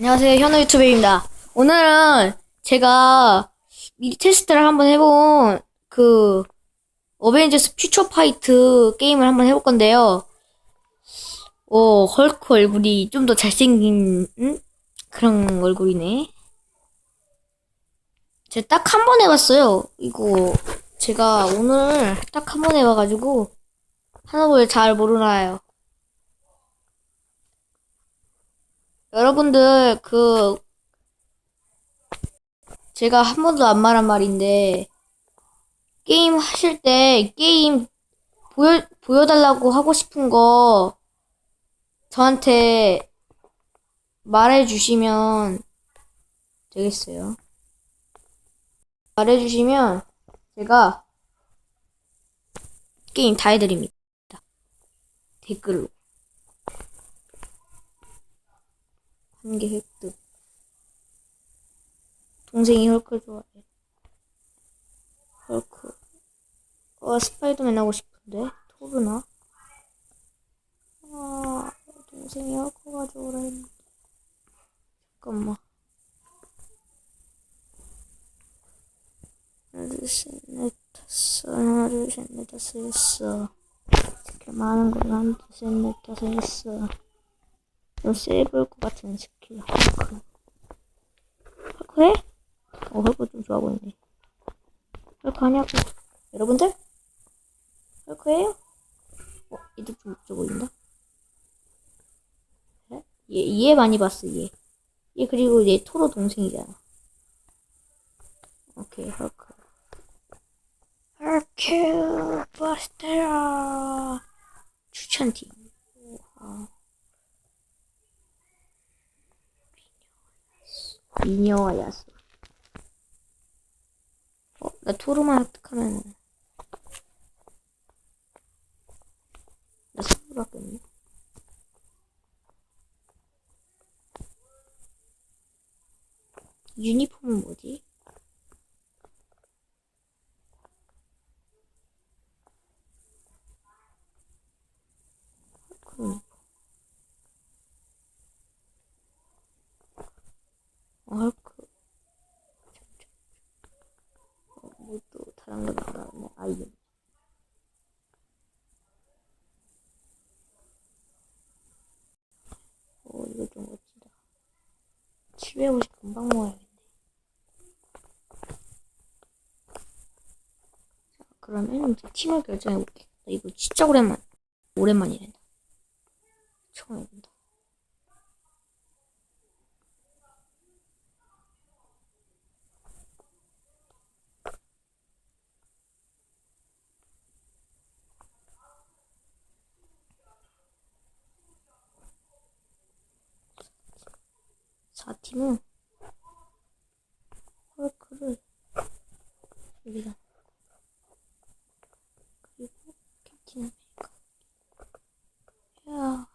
안녕하세요. 현우 유튜브입니다. 오늘은 제가 미리 테스트를 한번 해본 그 어벤져스 퓨처 파이트 게임을 한번 해볼 건데요. 어, 헐크 얼굴이 좀 더 잘생긴 음? 그런 얼굴이네. 제가 딱 한 번 해봤어요. 이거 제가 오늘 딱 한 번 해봐가지고 하나를 잘 모르나요. 여러분들 그 제가 한 번도 안 말한 말인데 게임 하실 때 게임 보여 보여달라고 하고 싶은 거 저한테 말해주시면 되겠어요. 말해주시면 제가 게임 다 해드립니다. 댓글로. 한 개 획득. 동생이 헐크 좋아해. 헐크. 어, 스파이더맨 하고 싶은데? 토르나? 아, 동생이 헐크 가져오라 했는데. 잠깐만. 하나, 둘, 셋, 넷, 다섯. 하나, 둘, 셋, 넷, 다섯, 여섯. 이렇게 많은 걸 하나, 둘, 셋, 넷, 다섯, 여섯. 좀 세이브일 것 같은 스킬 헐크 헐크해? 어 헐크 좀 좋아 보이네. 헐크 하냐고. 여러분들? 헐크해요? 어 얘도 좀 멋져 보인다? 그래? 얘, 얘 많이 봤어 얘. 얘 그리고 얘 토로 동생이잖아. 오케이 헐크. 헐크 버스테라. 추천팀 우와. 미녀와 야수. 어, 나 토르만 획득하면 나 선물 받겠네. 유니폼은 뭐지? 헐크 어, 헐크. 어, 뭐또 다른 거 나왔네. 아이템. 어, 이거 좀 멋지다. 750 금방 모아야겠네. 자, 그러면 이제 팀을 결정해볼게. 나 이거 진짜 오랜만, 오랜만이란다. 처음 해본다. 자, 팀은 헐크를 여기다 그리고 캡틴 아메리카. 야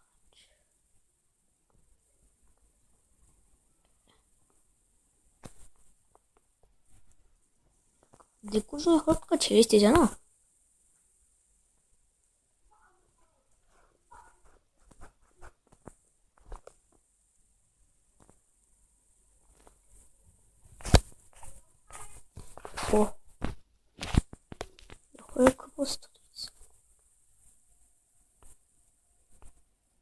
근데 꾸준히 헐크가 제일 세잖아 어. 헐크 포스터도 있어.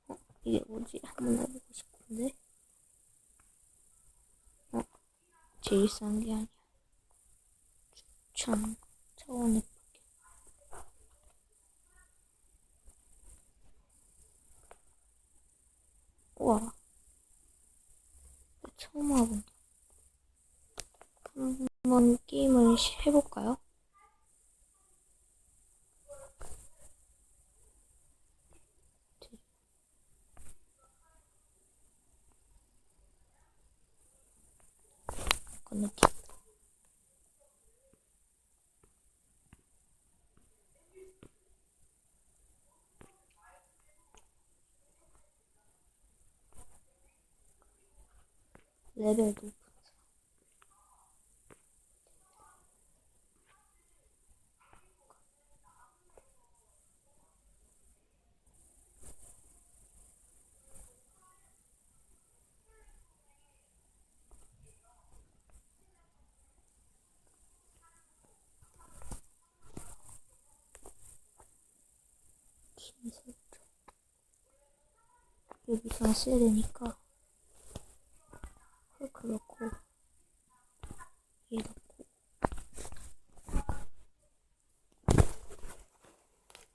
어, 이게 뭐지? 한번 해보고 싶은데. 어, 제일 싼 게 아니야. 추천 차원의 파괴. 우와. 처음 와본다. 한번 게임을 해볼까요? 레벨도 20초. 여기서 써야 되니까. 흙을 넣고, 얘 넣고.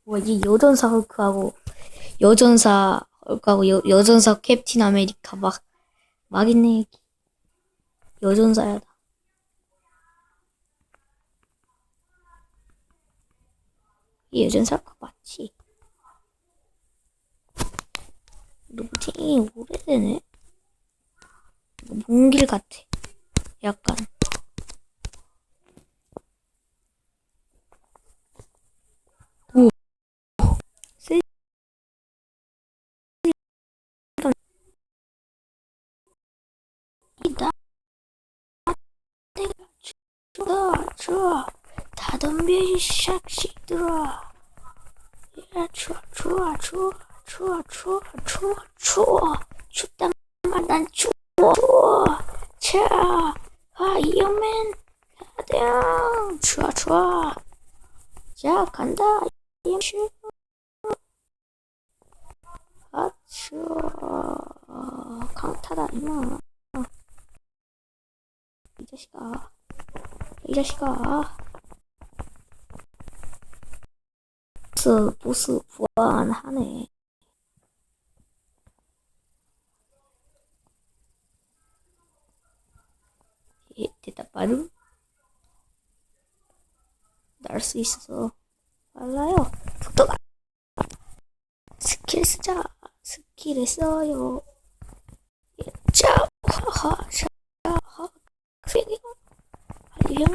와, 이 여전사 헐크하고, 여전사 헐크하고, 여, 여전사 캡틴 아메리카 막, 막 있네, 여기. 여전사야. 이 여전사 맞지? 누구지? 오래되네? 먼길 같아. 약간. 오. 세- 이다. 내가 좋아, 좋아, 좋아, 좋아, 좋아. 춥단 말, 난 추워, 추워. 자, 아, 이어맨. 가자. 좋아, 좋아. 자, 간다. 아, 추워. 강타다, 이마. 이 자식아. 이 자식아. 보스, 보스 부활하네. 예, 빠름. 날수 있어. 빨라요. 속도가. 스킬 쓰자. 스킬을 써요. 예, 자, 하하, 자, 하, 그리고, 빨리 형.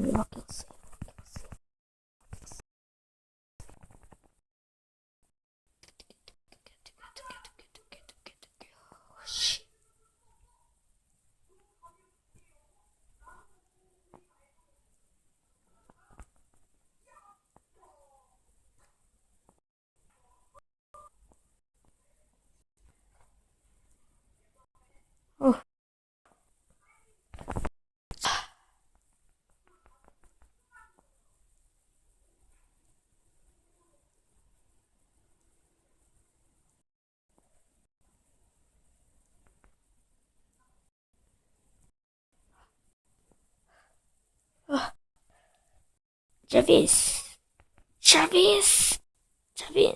이거밖에 없어요. 씨. 어. 자비스, 자비